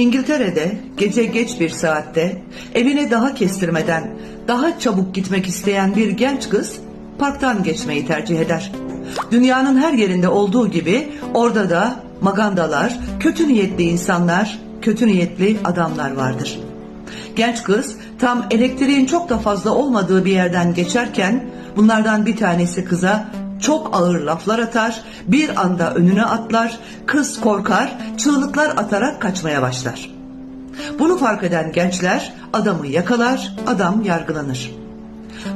İngiltere'de gece geç bir saatte evine daha kestirmeden daha çabuk gitmek isteyen bir genç kız parktan geçmeyi tercih eder. Dünyanın her yerinde olduğu gibi orada da magandalar, kötü niyetli insanlar, kötü niyetli adamlar vardır. Genç kız tam elektriğin çok da fazla olmadığı bir yerden geçerken bunlardan bir tanesi kıza çok ağır laflar atar, bir anda önüne atlar, kız korkar, çığlıklar atarak kaçmaya başlar. Bunu fark eden gençler adamı yakalar, adam yargılanır.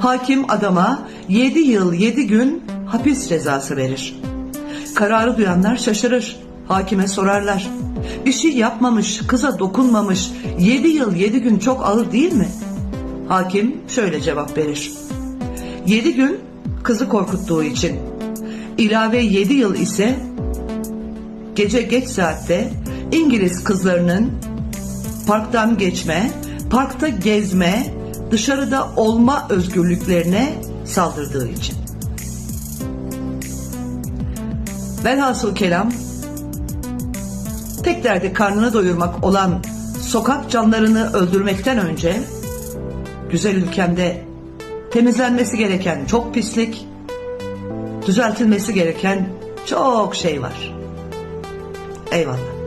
Hakim adama 7 yıl 7 gün hapis cezası verir. Kararı duyanlar şaşırır. Hakime sorarlar. Bir şey yapmamış, kıza dokunmamış. 7 yıl 7 gün çok ağır değil mi? Hakim şöyle cevap verir. 7 gün kızı korkuttuğu için. İlave 7 yıl ise gece geç saatte İngiliz kızlarının parktan geçme, parkta gezme, dışarıda olma özgürlüklerine saldırdığı için. Velhasıl kelam, tek derdi karnını doyurmak olan sokak canlarını öldürmekten önce, güzel ülkemde temizlenmesi gereken çok pislik, düzeltilmesi gereken çok şey var. Eyvallah.